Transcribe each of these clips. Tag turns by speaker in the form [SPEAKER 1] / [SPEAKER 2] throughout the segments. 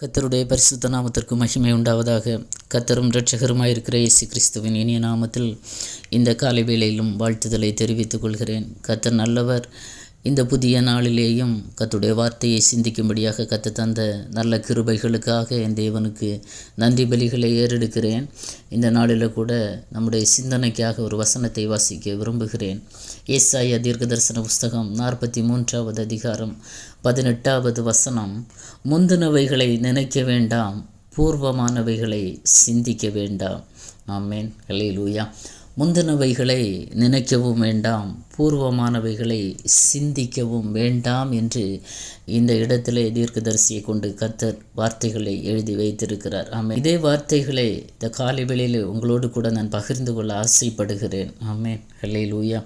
[SPEAKER 1] கத்தருடைய பரிசுத்த நாமத்திற்கு மகிமை உண்டாவதாக கத்தரும் இரட்சகருமாயிருக்கிற இயேசு கிறிஸ்துவின் இனிய நாமத்தில் இந்த காலை வேளையிலும் வாழ்த்துதலை தெரிவித்துக் கொள்கிறேன். கத்தர் நல்லவர். இந்த புதிய நாளிலேயும் கத்துடைய வார்த்தையை சிந்திக்கும்படியாக கத்து தந்த நல்ல கிருபைகளுக்காக என் தேவனுக்கு நன்றி பலிகளை ஏறெடுக்கிறேன். இந்த நாளில் கூட நம்முடைய சிந்தனைக்காக ஒரு வசனத்தை வாசிக்க விரும்புகிறேன். ஏசாய தீர்க்கதரிசன புஸ்தகம் நாற்பத்தி மூன்றாவது அதிகாரம் பதினெட்டாவது வசனம். முந்தினவைகளை நினைக்க வேண்டாம் பூர்வமானவைகளை சிந்திக்க வேண்டாம். ஆமேன். கலையிலூயா முந்தினவைகளை நினைக்கவும் வேண்டாம் பூர்வமானவைகளை சிந்திக்கவும் வேண்டாம் என்று இந்த இடத்திலே தீர்க்கதரிசியை கொண்டு கத்தர் வார்த்தைகளை எழுதி வைத்திருக்கிறார். ஆமே இதே வார்த்தைகளை இந்த காலை வேளையில் உங்களோடு கூட நான் பகிர்ந்து கொள்ள ஆசைப்படுகிறேன். ஆமேன். ஹல்லேலூயா.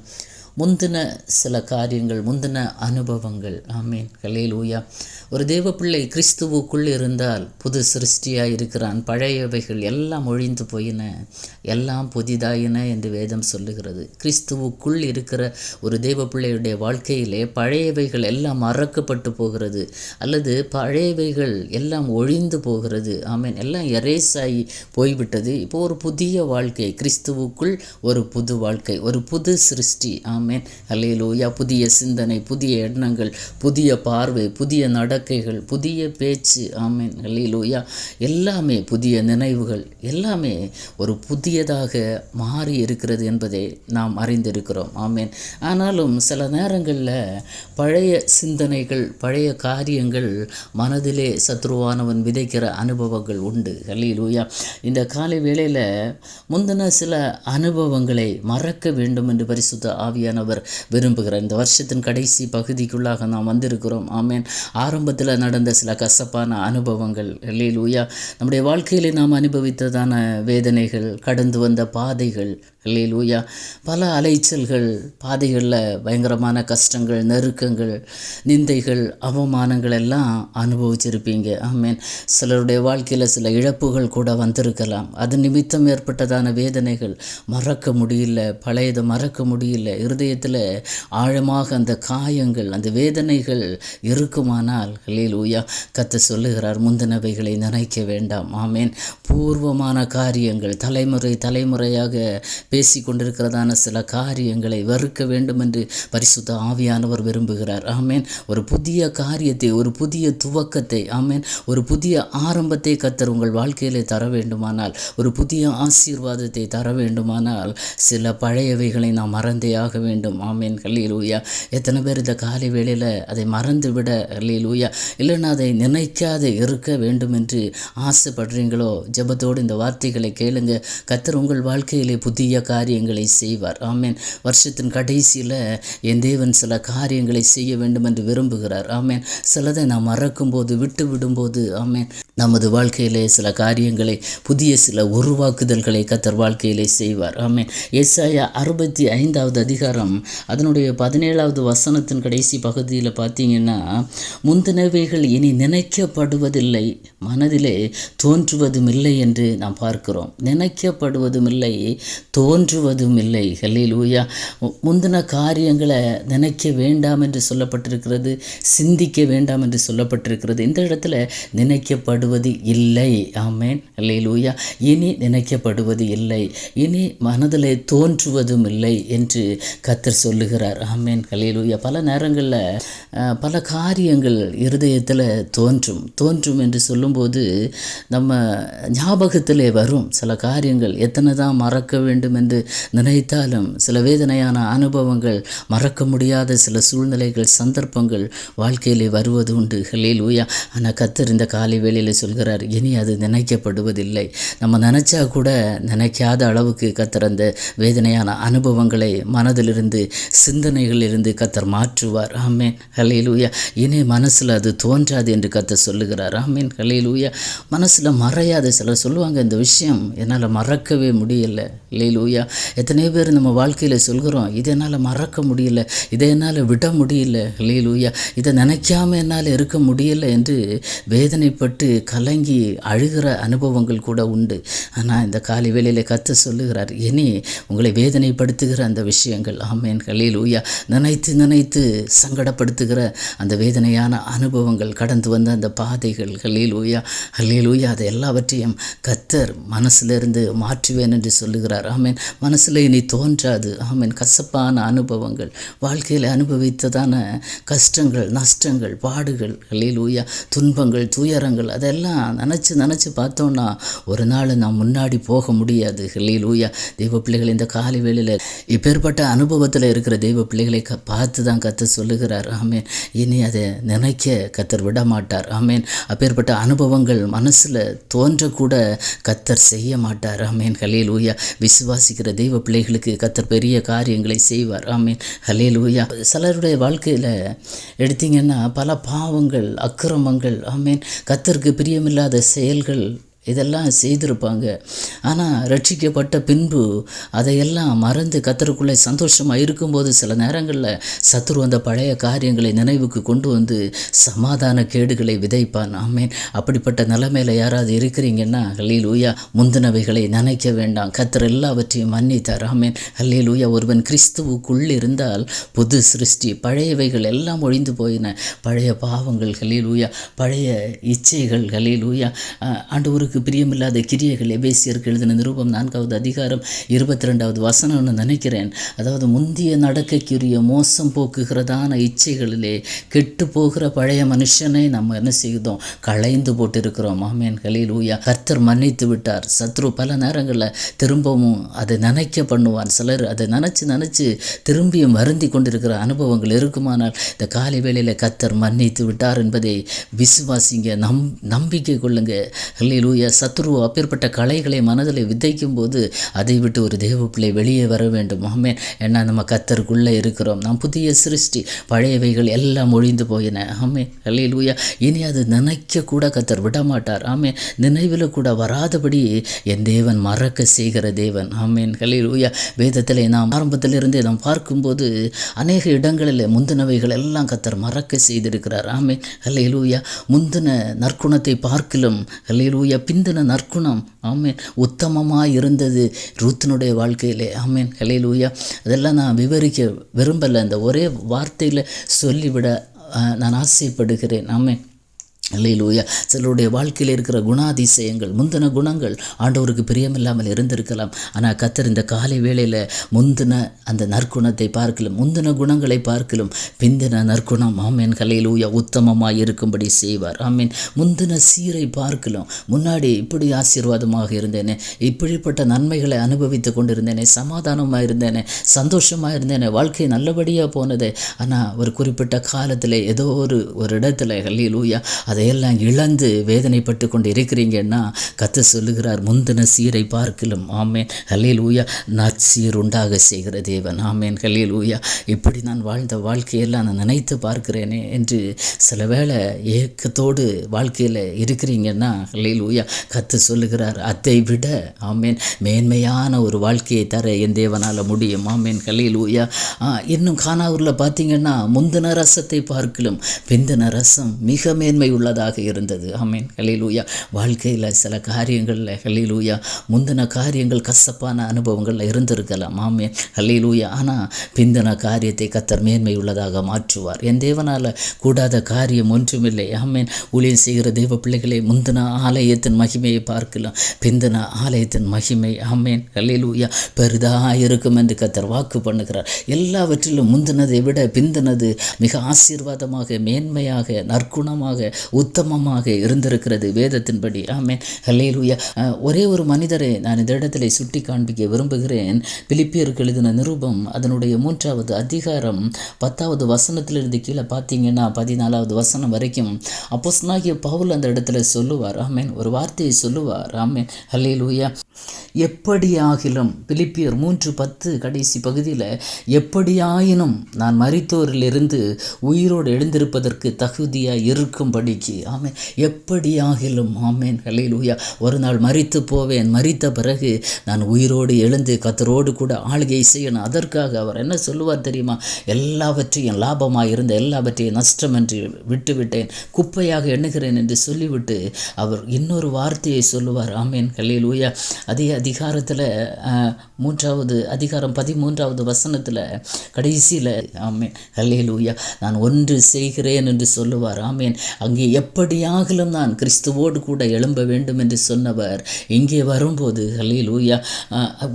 [SPEAKER 1] முந்தின சில காரியங்கள் முந்தின அனுபவங்கள். ஆமீன். கலையிலூயா ஒரு தேவ பிள்ளை கிறிஸ்துவுக்குள் இருந்தால் புது சிருஷ்டியாக இருக்கிறான். பழையவைகள் எல்லாம் ஒழிந்து போயின எல்லாம் புதிதாயின என்று வேதம் சொல்லுகிறது. கிறிஸ்துவுக்குள் இருக்கிற ஒரு தேவ பிள்ளையுடைய வாழ்க்கையிலே பழையவைகள் எல்லாம் மறக்கப்பட்டு போகிறது அல்லது பழையவைகள் எல்லாம் ஒழிந்து போகிறது. ஆமீன். எல்லாம் எரேஸ் ஆகி போய்விட்டது. இப்போ ஒரு புதிய வாழ்க்கை கிறிஸ்துவுக்குள் ஒரு புது வாழ்க்கை ஒரு புது சிருஷ்டி. ஆமேன். அல்லேலூயா. புதிய சிந்தனை புதிய எண்ணங்கள் புதிய பார்வை புதிய நடக்கைகள் புதிய பேச்சு. ஆமேன். அல்லேலூயா. எல்லாமே புதிய நினைவுகள். எல்லாமே ஒரு புதியதாக மாறி இருக்கிறது என்பதை நாம் அறிந்திருக்கிறோம். ஆமேன். ஆனாலும் சில நேரங்களில் பழைய சிந்தனைகள் பழைய காரியங்கள் மனதிலே சத்ருவானவன் விதைக்கிற அனுபவங்கள் உண்டு. அல்லேலூயா. இந்த காலை வேளையில் முந்தின சில அனுபவங்களை மறக்க வேண்டும் என்று பரிசுத்த ஆவியானவர் விரும்புகிறார் இந்த வருஷத்தின் கடைசி பகுதிக்குள்ளாக நாம் வந்திருக்கிறோம். ஆமேன். ஆரம்பத்தில் நடந்த சில கசப்பான அனுபவங்கள். லீலூயா நம்முடைய வாழ்க்கையிலே நாம் அனுபவித்ததான வேதனைகள் கடந்து வந்த பாதைகள் லூயா பல அலைச்சல்கள் பாதைகளில் பயங்கரமான கஷ்டங்கள் நெருக்கங்கள் நிந்தைகள் அவமானங்கள் எல்லாம் அனுபவிச்சிருப்பீங்க. ஆமேன். சிலருடைய வாழ்க்கையில் சில இழப்புகள் கூட வந்திருக்கலாம். அது நிமித்தம் ஏற்பட்டதான வேதனைகள். மறக்க முடியல பழையதை மறக்க முடியல. இருதயத்தில் ஆழமாக அந்த காயங்கள் அந்த வேதனைகள் இருக்குமானால் லூயா கத்த சொல்லுகிறார் முந்தினவைகளை நினைக்க வேண்டாம். ஆமேன். பூர்வமான காரியங்கள் தலைமுறை தலைமுறையாக பேசி கொண்டிருக்கிறதான சில காரியங்களை வெறுக்க வேண்டும் என்று பரிசுத்த ஆவியானவர் விரும்புகிறார். ஆமேன். ஒரு புதிய காரியத்தை ஒரு புதிய துவக்கத்தை ஆமேன். ஒரு புதிய ஆரம்பத்தை கத்தர் உங்கள் வாழ்க்கையிலே தர வேண்டுமானால் ஒரு புதிய ஆசீர்வாதத்தை தர வேண்டுமானால் சில பழையவைகளை நாம் மறந்தே ஆக வேண்டும். ஆமேன். கல்லூயா எத்தனை பேர் இந்த காலை வேளையில் அதை மறந்து விட கல்லூயா இல்லைன்னா அதை நினைக்காத இருக்க வேண்டும் என்று ஆசைப்படுறீங்களோ? ஜெபத்தோடு இந்த வார்த்தைகளை கேளுங்க. கத்தர் உங்கள் வாழ்க்கையிலே புதிய காரியங்களை செய்வார். ஆமேன். வருஷத்தின் கடைசியில் என் தேவன் சில காரியங்களை செய்ய வேண்டும் என்று விரும்புகிறார். ஆமேன். சிலதை நாம் மறக்கும்போது விட்டு விடும்போது ஆமேன். நமது வாழ்க்கையிலே சில காரியங்களை புதிய சில உருவாக்குதல்களை கத்தர் வாழ்க்கையிலே செய்வார். ஆமேன். எஸ்ஐயா அறுபத்தி ஐந்தாவது அதிகாரம் அதனுடைய பதினேழாவது வசனத்தின் கடைசி பகுதியில் பார்த்தீங்கன்னா முந்தினவைகள் இனி நினைக்கப்படுவதில்லை மனதிலே தோன்றுவதும் இல்லை என்று நாம் பார்க்கிறோம். நினைக்கப்படுவதும் இல்லை தோன்றுவதும் இல்லை ஹல்லேலூயா முந்தின காரியங்களை நினைக்க வேண்டாம் என்று சொல்லப்பட்டிருக்கிறது சிந்திக்க வேண்டாம் என்று சொல்லப்பட்டிருக்கிறது. இந்த இடத்துல நினைக்கப்படுவது இல்லை. ஆமேன். ஹல்லேலூயா. இனி நினைக்கப்படுவது இல்லை. இனி மனதில் தோன்றுவதும் இல்லை என்று கத்தர் சொல்லுகிறார். ஆமேன். ஹல்லேலூயா. பல நேரங்களில் பல காரியங்கள் இருதயத்தில் தோன்றும். தோன்றும் என்று சொல்லும்போது நம்ம ஞாபகத்திலே வரும். சில காரியங்கள் எத்தனை தான் மறக்க வேண்டும் என்று நினைத்தாலும் சில வேதனையான அனுபவங்கள் மறக்க முடியாத சில சூழ்நிலைகள் சந்தர்ப்பங்கள் வாழ்க்கையிலே வருவது உண்டு. ஹல்லேல் ஊயா ஆனால் கத்தர் இந்த காலை வேளையில் சொல்கிறார் இனி அது நினைக்கப்படுவதில்லை. நம்ம நினச்சா கூட நினைக்காத அளவுக்கு கத்தர் அந்த வேதனையான அனுபவங்களை மனதிலிருந்து சிந்தனைகளிலிருந்து கத்தர் மாற்றுவார். ஆமேன். ஹலேலூயா இனி மனசில் அது தோன்றாது என்று கத்தர் சொல்லுகிறார். ஆமீன். ஊயா மனசில் மறையாத சிலர் சொல்லுவாங்க இந்த விஷயம் என்னால் மறக்கவே முடியல. லேலூயா ஹல்லேலூயா எத்தனை பேர் நம்ம வாழ்க்கையில் சொல்கிறோம் இதை என்னால் மறக்க முடியல இதை என்னால் விட முடியல ஹல்லேலூயா இதை நினைக்காம என்னால் இருக்க முடியல என்று வேதனைப்பட்டு கலங்கி அழுகிற அனுபவங்கள் கூட உண்டு. ஆனால் இந்த காலை வேளையில் கத்த சொல்லுகிறார் இனி உங்களை வேதனைப்படுத்துகிற அந்த விஷயங்கள் ஆமேன் ஹல்லேலூயா நினைத்து நினைத்து சங்கடப்படுத்துகிற அந்த வேதனையான அனுபவங்கள் கடந்து வந்த அந்த பாதைகள் ஹல்லேலூயா ஹல்லேலூயா அதை எல்லாவற்றையும் கத்தர் மனசிலிருந்து மாற்றுவேன் என்று சொல்லுகிறார் ஆமேன். மனசில் இனி தோன்றாது. ஆமீன். கசப்பான அனுபவங்கள். வாழ்க்கையில் அனுபவித்ததான கஷ்டங்கள் நஷ்டங்கள் பாடுகள் ஹல்லேலூயா துன்பங்கள் துயரங்கள் அதெல்லாம் நினச்சி நினச்சி பார்த்தோன்னா ஒரு நாள் நான் முன்னாடி போக முடியாது. ஹல்லேலூயா. தெய்வ பிள்ளைகள் இந்த காலை வேளையில் இப்பேற்பட்ட அனுபவத்தில் இருக்கிற தெய்வ பிள்ளைகளை க பார்த்து தான் கத்த சொல்லுகிறார். ஆமேன். இனி அதை நினைக்க கத்தர் விட மாட்டார் ஆமேன். அப்பேற்பட்ட அனுபவங்கள் மனசில் தோன்றக்கூட கத்தர் செய்ய மாட்டார். ஆமேன். ஊயா விசுவாச விசுவாசிக்கிற தெய்வ பிள்ளைகளுக்கு கத்தர் பெரிய காரியங்களை செய்வார். ஆமீன். ஹலே லூயா சிலருடைய வாழ்க்கையில் எடுத்தீங்கன்னா பல பாவங்கள் அக்கிரமங்கள் ஆமீன். கத்தருக்கு பிரியமில்லாத செயல்கள் இதெல்லாம் செய்திருப்பாங்க. ஆனால் ரட்சிக்கப்பட்ட பின்பு அதையெல்லாம் மறந்து கத்தருக்குள்ளே சந்தோஷமாக இருக்கும்போது சில நேரங்களில் சத்துரு அந்த பழைய காரியங்களை நினைவுக்கு கொண்டு வந்து சமாதான கேடுகளை விதைப்பான். ஆமேன். அப்படிப்பட்ட நிலைமையில் யாராவது இருக்கிறீங்கன்னா ஹல்லீல் ஊயா முந்தினவைகளை நினைக்க வேண்டாம். கத்தர் எல்லாவற்றையும் மன்னித்தார். ஆமேன். ஹல்லீல் ஊயா ஒருவன் கிறிஸ்துவுக்குள் இருந்தால் புது சிருஷ்டி பழையவைகள் எல்லாம் ஒழிந்து போயின. பழைய பாவங்கள் ஹல்லீல் ஊயா பழைய இச்சைகள் ஹல்லீல் ஊயா ஒரு தேவனுக்கு பிரியமில்லாத கிரியைகள் எபேசியருக்கு எழுதின நிருபம் நான்காவது அதிகாரம் இருபத்தி ரெண்டாவது வசனம்னு நினைக்கிறேன். அதாவது முந்திய நடக்கைக்குரிய மோசம் போக்குகிறதான இச்சைகளிலே கெட்டு போகிற பழைய மனுஷனை நம்ம என்ன செய்தோம்? களைந்து போட்டிருக்கிறோம். ஆமேன். கலையில் ஊயா கர்த்தர் மன்னித்து விட்டார். சத்ரு பல நேரங்களில் திரும்பவும் அதை நினைக்க பண்ணுவான் சிலர் அதை நினச்சி நினச்சி திரும்பியும் வருந்தி கொண்டிருக்கிற அனுபவங்கள் இருக்குமானால் இந்த காலை வேளையில் கர்த்தர் மன்னித்து விட்டார் என்பதை விசுவாசிங்க. நம் நம்பிக்கை கொள்ளுங்க. ஹல்லேலூயா சத்ரு அப்பேற்பட்ட கலைகளை மனதில் விதைக்கும் போது அதை விட்டு ஒரு தேவ பிள்ளை வெளியே வர வேண்டும். ஆமேன். ஏன்னா நம்ம கத்தருக்குள்ளே இருக்கிறோம். நாம் புதிய சிருஷ்டி பழையவைகள் எல்லாம் ஒழிந்து போயின. ஆமே ஹல்லேலூயா இனி அது நினைக்க கூட கத்தர் விடமாட்டார். ஆமே நினைவில் கூட வராதபடி என் தேவன் மறக்க செய்கிற தேவன். ஆமேன். ஹல்லேலூயா வேதத்தில் நாம் ஆரம்பத்திலிருந்தே நாம் பார்க்கும்போது அநேக இடங்களில் முந்தினவைகள் எல்லாம் கத்தர் மறக்க செய்திருக்கிறார். ஆமே ஹல்லேலூயா முந்தின நற்குணத்தை பார்க்கிலும் ஹல்லேலூயா பிந்தின நற்குணம். ஆமேன். உத்தமமாக இருந்தது ரூத்தினுடைய வாழ்க்கையிலே. ஆமேன். ஹலேலூயா அதெல்லாம் நான் விவரிக்க விரும்பலை. அந்த ஒரே வார்த்தையில் சொல்லிவிட நான் ஆசைப்படுகிறேன். ஆமேன். அல்லையிலூயா சிலருடைய வாழ்க்கையில் இருக்கிற குணாதிசயங்கள் முந்தின குணங்கள் ஆண்டவருக்கு பிரியமில்லாமல் இருந்திருக்கலாம். ஆனால் கத்தர் இந்த காலை வேளையில் முந்தின அந்த நற்குணத்தை பார்க்கலும் முந்தின குணங்களை பார்க்கலும் பிந்தின நற்குணம் ஆமீன் கலையிலூயா உத்தமமாக இருக்கும்படி செய்வார். ஆமீன். முந்தின சீரை பார்க்கலும் முன்னாடி இப்படி ஆசீர்வாதமாக இருந்தேனே இப்படிப்பட்ட நன்மைகளை அனுபவித்து கொண்டிருந்தேனே சமாதானமாக இருந்தேனே சந்தோஷமாக இருந்தேனே வாழ்க்கை நல்லபடியாக போனது. ஆனால் ஒரு குறிப்பிட்ட காலத்தில் ஏதோ ஒரு ஒரு இடத்துல அதை அதையெல்லாம் இழந்து வேதனைப்பட்டு கொண்டு இருக்கிறீங்கன்னா கத்து சொல்லுகிறார் முந்தின சீரை பார்க்கலும். ஆமேன். ஹலில் ஊயா நற்சீர் உண்டாக செய்கிற தேவன். ஆமேன். ஹலில் ஊயா இப்படி நான் வாழ்ந்த வாழ்க்கையெல்லாம் நான் நினைத்து பார்க்கிறேனே என்று சில வேளை ஏக்கத்தோடு வாழ்க்கையில் இருக்கிறீங்கன்னா ஹலில் ஊயா கத்து சொல்லுகிறார் அதை விட ஆமேன் மேன்மையான ஒரு வாழ்க்கையை தர என் தேவனால் முடியும். ஆமேன். ஹலில் ஊயா இன்னும் கானாவூரில் பார்த்தீங்கன்னா முந்தின ரசத்தை பார்க்கலும் பிந்தின ரசம் மிக மேன்மை உள்ளதாக இருந்தது. ஆமீன். ஹலிலூயா வாழ்க்கையில் சில காரியங்களில் ஹலிலூயா முந்தின காரியங்கள் கசப்பான அனுபவங்களில் இருந்திருக்கலாம். ஆமீன். ஹலிலூயா ஆனால் பிந்தின காரியத்தை கத்தர் மேன்மை உள்ளதாக மாற்றுவார். என் தேவனால் கூடாத காரியம் ஒன்றுமில்லை. ஆமீன். ஊழியம் செய்கிற தெய்வ பிள்ளைகளை முந்தின ஆலயத்தின் மகிமையை பார்க்கலாம். பிந்தின ஆலயத்தின் மகிமை. ஆமேன். ஹலிலூயா பெரிதாக இருக்கும் என்று கத்தர் வாக்கு பண்ணுகிறார். எல்லாவற்றிலும் முந்தினதை விட பிந்தினது மிக ஆசீர்வாதமாக மேன்மையாக நற்குணமாக உத்தமமாக இருந்திருக்கிறது வேதத்தின்படி. ஆமேன். ஹலேலூயா ஒரே ஒரு மனிதரை நான் இந்த இடத்துல சுட்டி காண்பிக்க விரும்புகிறேன். பிலிப்பியருக்கு எழுதின நிருபம் அதனுடைய மூன்றாவது அதிகாரம் பத்தாவது வசனத்திலிருந்து கீழே பார்த்தீங்கன்னா பதினாலாவது வசனம் வரைக்கும் அப்போஸ்னாகிய பவுல் அந்த இடத்துல சொல்லுவார். ஆமேன். ஒரு வார்த்தையை சொல்லுவார். ஆமேன். ஹலேலூயா எப்படியாகிலும் பிலிப்பியர் மூன்று பத்து கடைசி பகுதியில் எப்படியாயினும் நான் மறித்தோரிலிருந்து உயிரோடு எழுந்திருப்பதற்கு தகுதியாக நம்பிக்கை. ஆமேன். எப்படியாகிலும் ஆமேன். ஹலையிலூயா ஒரு நாள் மறித்து போவேன். மறித்த பிறகு நான் உயிரோடு எழுந்து கத்தரோடு கூட ஆளுகை செய்யணும். அதற்காக அவர் என்ன சொல்லுவார் தெரியுமா? எல்லாவற்றையும் லாபமாக இருந்த எல்லாவற்றையும் நஷ்டம் என்று விட்டுவிட்டேன். குப்பையாக எண்ணுகிறேன் என்று சொல்லிவிட்டு அவர் இன்னொரு வார்த்தையை சொல்லுவார். ஆமேன். ஹலையிலூயா அதே அதிகாரத்தில் மூன்றாவது அதிகாரம் பதிமூன்றாவது வசனத்தில் கடைசியில் ஆமேன். ஹலையிலூயா நான் ஒன்று செய்கிறேன் என்று சொல்லுவார். ஆமேன். அங்கே எப்படியாகலும் நான் கிறிஸ்துவோடு கூட எழும்ப வேண்டும் என்று சொன்னவர் இங்கே வரும்போது ஹல்லேலூயா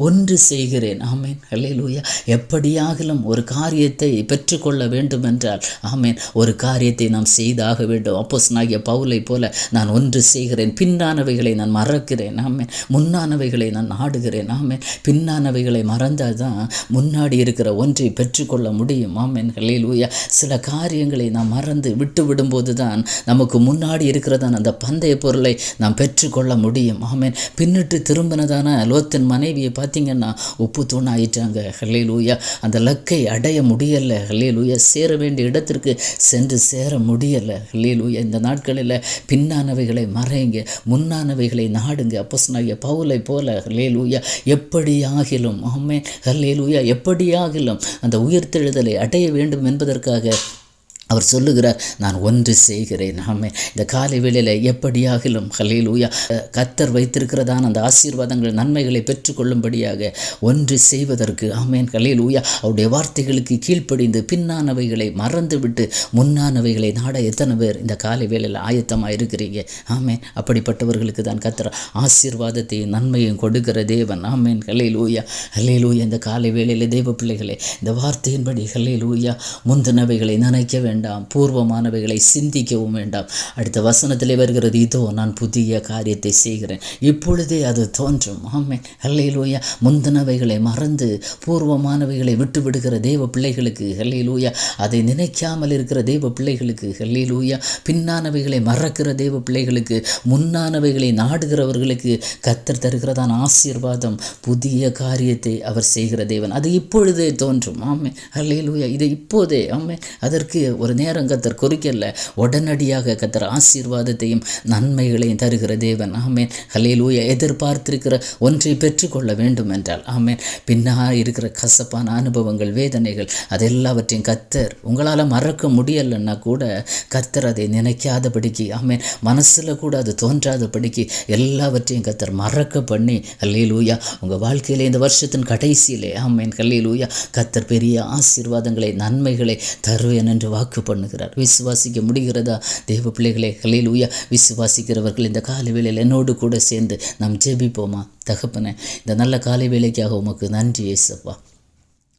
[SPEAKER 1] ஒன்று செய்கிறேன். ஆமேன் ஹல்லேலூயா எப்படியாகலும் ஒரு காரியத்தை பெற்றுக்கொள்ள வேண்டும் என்றால் ஆமேன் ஒரு காரியத்தை நாம் செய்தாக வேண்டும். அப்போஸ் நாகிய பவுலை போல நான் ஒன்று செய்கிறேன். பின்னானவைகளை நான் மறக்கிறேன். ஆமேன் முன்னானவைகளை நான் நாடுகிறேன். ஆமேன் பின்னானவைகளை மறந்தால் தான் முன்னாடி இருக்கிற ஒன்றை பெற்றுக்கொள்ள முடியும். ஆமேன் ஹல்லேலூயா சில காரியங்களை நாம் மறந்து விட்டு விடும்போது தான் நமக்கு முன்னாடி இருக்கிறதான அந்த பந்தய பொருளை நாம் பெற்றுக்கொள்ள முடியும். ஆமேன். பின்னிட்டு திரும்பினதான லோத்தின் மனைவியை பார்த்தீங்கன்னா உப்பு தூணாயிட்டாங்க. ஹல்லேலூயா. அந்த லக்கை அடைய முடியலை. ஹல்லேலூயா. சேர வேண்டிய இடத்திற்கு சென்று சேர முடியலை. ஹல்லேலூயா. இந்த நாட்களில் பின்னானவைகளை மறைங்க முன்னானவைகளை நாடுங்க. அப்போஸ்னாகிய பவுலை போல ஹல்லேலூயா. எப்படியாகிலும் ஆமே ஹல்லேலூயா. எப்படியாகிலும் அந்த உயிர்த்தெழுதலை அடைய வேண்டும் என்பதற்காக அவர் சொல்லுகிறார் நான் ஒன்று செய்கிறேன் ஆமே இந்த காலை வேளையில் எப்படியாகிலும் ஹல்லேலூயா கத்தர் வைத்திருக்கிறதான அந்த ஆசீர்வாதங்கள் நன்மைகளை பெற்றுக்கொள்ளும்படியாக ஒன்று செய்வதற்கு ஆமேன் ஹல்லேலூயா. அவருடைய வார்த்தைகளுக்கு கீழ்ப்படிந்து பின்னானவைகளை மறந்துவிட்டு முன்னானவைகளை நாட எத்தனை பேர் இந்த காலை வேளையில் ஆயத்தமாக இருக்கிறீங்க? ஆமேன். அப்படிப்பட்டவர்களுக்கு தான் கத்தர் ஆசீர்வாதத்தையும் நன்மையும் கொடுக்கிற தேவன். ஆமேன் ஹல்லேலூயா. ஹல்லேலூயா இந்த காலை வேளையில் தேவ பிள்ளைகளே இந்த வார்த்தையின்படி ஹல்லேலூயா முந்தினவைகளை நினைக்க வேண்டும். வேண்டாம். பூர்வமானவைகளை சிந்திக்கவும் வேண்டாம். அடுத்த வசனத்திலே வருகிறது இதோ நான் புதிய காரியத்தை செய்கிறேன். இப்பொழுதே அது தோன்றும். ஆமே ஹல்லேலூயா. முந்தினவைகளை மறந்து பூர்வமானவைகளை விட்டு விடுகிற தேவ பிள்ளைகளுக்கு ஹல்லேலூயா. அதை நினைக்காமல் இருக்கிற தேவ பிள்ளைகளுக்கு ஹல்லேலூயா. பின்னானவைகளை மறக்கிற தேவ பிள்ளைகளுக்கு முன்னானவைகளை நாடுகிறவர்களுக்கு கத்தர் தருகிறதான் ஆசீர்வாதம் புதிய காரியத்தை அவர் செய்கிற தேவன். அது இப்பொழுதே தோன்றும். ஆமே ஹல்லேலூயா. இதை இப்போதே ஆமே அதற்கு ஒரு நேரம் கத்தர் குறிக்கல உடனடியாக கத்தர் ஆசீர்வாதத்தையும் நன்மைகளையும் தருகிற தேவன். ஆமேன். ஹலேலூயா எதிர்பார்த்திருக்கிற ஒன்றை பெற்றுக்கொள்ள வேண்டும் என்றால் ஆமேன். பின்னா இருக்கிற கசப்பான அனுபவங்கள் வேதனைகள் அதெல்லாவற்றையும் கத்தர் உங்களால் மறக்க முடியலைன்னா கூட கத்தர் அதை நினைக்காதபடிக்கு ஆமேன். மனசில் கூட அது தோன்றாதபடிக்கு எல்லாவற்றையும் கத்தர் மறக்க பண்ணி ஹல்லேலூயா உங்கள் வாழ்க்கையில் இந்த வருஷத்தின் கடைசியிலே ஆமேன். ஹல்லேலூயா கத்தர் பெரிய ஆசீர்வாதங்களை நன்மைகளை தருவேன் என்று வாக்கு பண்ணுகிறார். விசுவாசிக்க முடிகிறதா? தேவ பிள்ளைகளே ஹலேலூயா விசுவாசிக்கிறவர்கள் இந்த காலை வேளையில் என்னோடு கூட சேர்ந்து நாம் ஜெபிப்போமா? தகப்பன இந்த நல்ல காலை வேலைக்காக உமக்கு நன்றி ஏசப்பா.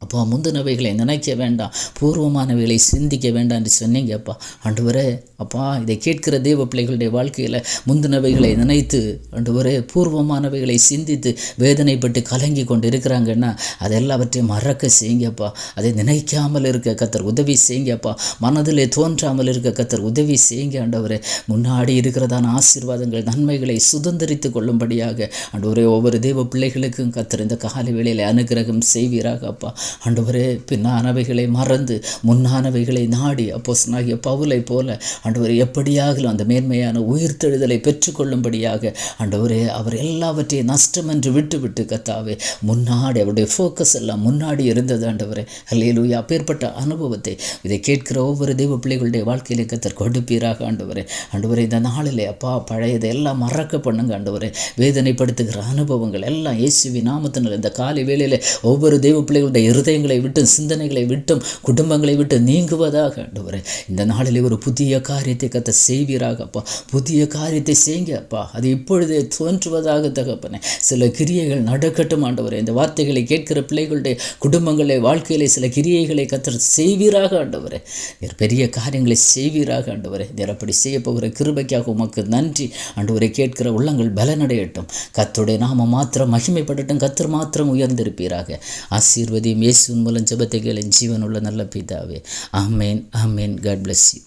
[SPEAKER 1] அப்போ முந்தினவைகளை நினைக்க வேண்டாம். பூர்வமானவைகளை சிந்திக்க வேண்டாம் என்று சொன்னீங்கப்பா ஆண்டவரே அப்பா இதை கேட்கிற தேவ பிள்ளைகளுடைய வாழ்க்கையில் முந்தினவைகளை நினைத்து ஆண்டவரே பூர்வமானவைகளை சிந்தித்து வேதனைப்பட்டு கலங்கி கொண்டு இருக்கிறாங்கன்னா அது எல்லாவற்றையும் மறக்க செய்யுங்கப்பா அதை நினைக்காமல் இருக்க கத்தர் உதவி செய்யுங்கப்பா மனதிலே தோன்றாமல் இருக்க கத்தர் உதவி செய்யுங்க ஆண்டவரே. முன்னாடி இருக்கிறதான ஆசீர்வாதங்கள் நன்மைகளை சுதந்திரித்து கொள்ளும்படியாக ஆண்டவரே ஒவ்வொரு தேவ பிள்ளைகளுக்கும் கத்தர் இந்த காலை வேளையில் அனுகிரகம் செய்வீராக அப்பா. ஆண்டவரே பின்னானவைகளை மறந்து முன்னானவைகளை நாடி அப்போஸ்னாகிய பவுலை போல ஆண்டவரே எப்படியாகலும் அந்த மேன்மையான உயிர்த்தெழுதலை பெற்றுக்கொள்ளும்படியாக ஆண்டவரே அவர் எல்லாவற்றையும் நஷ்டம் என்று விட்டு விட்டு கத்தாவே முன்னாடி அவருடைய ஃபோக்கஸ் எல்லாம் முன்னாடி இருந்தது ஆண்டவரே. அல்லையிலூயா அப்பேற்பட்ட அனுபவத்தை இதை கேட்கிற ஒவ்வொரு தெய்வ பிள்ளைகளுடைய வாழ்க்கையிலே கத்தர் கொடுப்பீராக ஆண்டவரே. ஆண்டவரே இந்த நாளிலே அப்பா பழையதை எல்லாம் மறக்க பண்ணுங்க ஆண்டவரே. வேதனைப்படுத்துகிற அனுபவங்கள் எல்லாம் இயேசுவி நாமத்தினர் இந்த காலை வேளையில் ஒவ்வொரு தெய்வ பிள்ளைகளுடைய இருதயங்களை விட்டும் சிந்தனைகளை விட்டும் குடும்பங்களை விட்டு நீங்குவதாக ஆண்டவரே. இந்த நாளிலே ஒரு புதிய காரியத்தை கத்த செய்வீராக அப்பா. புதிய காரியத்தை செய்யுங்க அப்பா. அது இப்பொழுதே தோன்றுவதாக தகப்பனே. சில கிரியைகள் நடக்கட்டும் ஆண்டவரே. இந்த வார்த்தைகளை கேட்கிற பிள்ளைகளுடைய குடும்பங்களை வாழ்க்கையிலே சில கிரியைகளை கத்தர் செய்வீராக ஆண்டவரே. நீர் பெரிய காரியங்களை செய்வீராக ஆண்டவரே. நீர் அப்படி செய்ய போகிற கிருபைக்காக உமக்கு நன்றி. ஆண்டவரை கேட்கிற உள்ளங்கள் பலனடையட்டும். கத்துடைய நாம மாத்திரம் மகிமைப்படட்டும். கத்தர் மாத்திரம் உயர்ந்திருப்பீராக. ஆசீர்வதியும் இயேசுவின் மூலம் ஜெபத்தை கேளு ஜீவனுள்ள நல்ல பிதாவே. ஆமேன் ஆமேன். God bless you